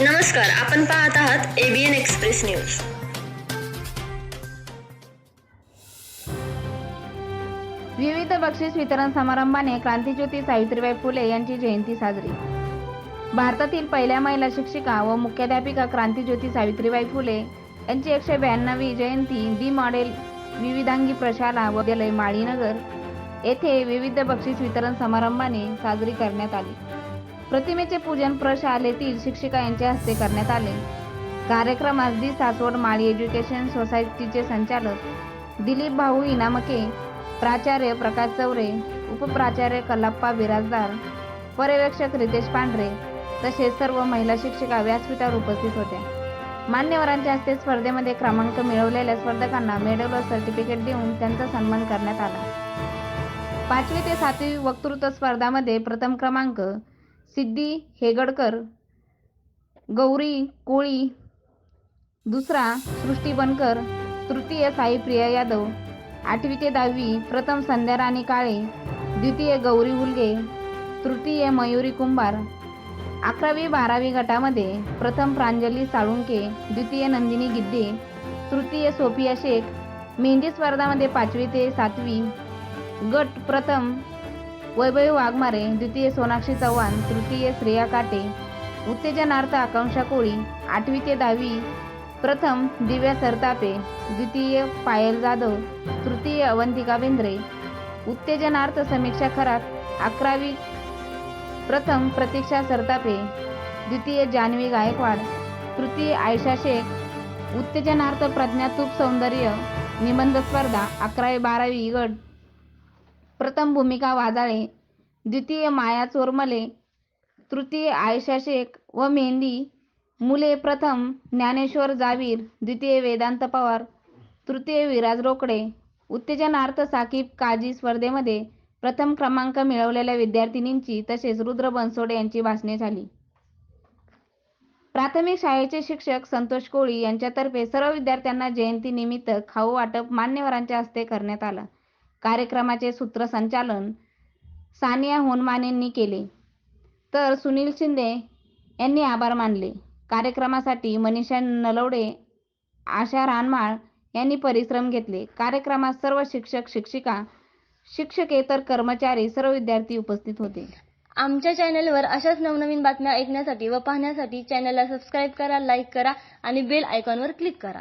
नमस्कार आपण पाहत आहात एबीएन एक्सप्रेस न्यूज विविध बक्षीस वितरण समारंभाने क्रांतीज्योती सावित्रीबाई फुले यांची जयंती साजरी. भारतातील पहिल्या महिला शिक्षिका व मुख्याध्यापिका क्रांतीज्योती सावित्रीबाई फुले यांची एकशे ब्याण्णवी जयंती दी मॉडेल विविधांगी प्रशाला विद्यालय माळीनगर येथे विविध बक्षीस वितरण समारंभाने साजरी करण्यात आली. प्रतिमेचे पूजन प्रशालेतील शिक्षिका यांच्या हस्ते करण्यात आले. कार्यक्रमास दी सासवड माळी एज्युकेशन सोसायटीचे संचालक दिलीप भाऊ इनामके प्राचार्य प्रकाश चौरे उपप्राचार्य कल्लाप्पा बिराजदार पर्यवेक्षक रितेश पांढरे तसेच सर्व महिला शिक्षिका व्यासपीठावर उपस्थित होत्या. मान्यवरांच्या हस्ते स्पर्धेमध्ये क्रमांक मिळवलेल्या स्पर्धकांना मेडल व सर्टिफिकेट देऊन त्यांचा सन्मान करण्यात आला. पाचवी ते सातवी वक्तृत्व स्पर्धामध्ये प्रथम क्रमांक सिद्धी हेगडकर गौरी कोळी दुसरा सृष्टी बनकर तृतीय साईप्रिया यादव आठवी ते दहावी प्रथम संध्या राणी काळे द्वितीय गौरी उलगे तृतीय मयुरी कुंभार अकरावी बारावी गटामध्ये प्रथम प्रांजली साळुंके द्वितीय नंदिनी गिद्दे तृतीय सोफिया शेख मेहंदी स्पर्धामध्ये पाचवी ते सातवी गट प्रथम वैभवी वाघमारे द्वितीय सोनाक्षी चव्हाण तृतीय श्रेया काटे उत्तेजनार्थ आकांक्षा कोळी आठवी ते दहावी प्रथम दिव्या सरतापे द्वितीय पायल जाधव तृतीय अवंतिका बेंद्रे उत्तेजनार्थ समीक्षा खरात अकरावी प्रथम प्रतीक्षा सरतापे द्वितीय जान्हवी गायकवाड तृतीय आयशा शेख उत्तेजनार्थ प्रज्ञा तूप सौंदर्य निबंध स्पर्धा अकरावी बारावी गट प्रथम भूमिका वाजाळे द्वितीय माया चोरमले तृतीय आयशा शेख व मेहंदी मुले प्रथम ज्ञानेश्वर जावीर द्वितीय वेदांत पवार तृतीय विराज रोकडे उत्तेजनार्थ साकीब काजी स्पर्धेमध्ये प्रथम क्रमांक मिळवलेल्या विद्यार्थिनींची तसेच रुद्र बनसोडे यांची भाषणे झाली. प्राथमिक शाळेचे शिक्षक संतोष कोळी यांच्यातर्फे सर्व विद्यार्थ्यांना जयंतीनिमित्त खाऊ वाटप मान्यवरांच्या हस्ते करण्यात आलं. कार्यक्रमाचे सूत्रसंचालन सानिया होनमानेंनी केले. तर सुनील शिंदे यांनी आभार मानले. कार्यक्रमासाठी मनीषा नलवडे आशा रानमाळ यांनी परिश्रम घेतले. कार्यक्रमात सर्व शिक्षक शिक्षिका शिक्षकेतर कर्मचारी सर्व विद्यार्थी उपस्थित होते. आमच्या चॅनलवर अशाच नवनवीन बातम्या ऐकण्यासाठी व पाहण्यासाठी चॅनलला सबस्क्राईब करा लाईक करा आणि बेल आयकॉनवर क्लिक करा.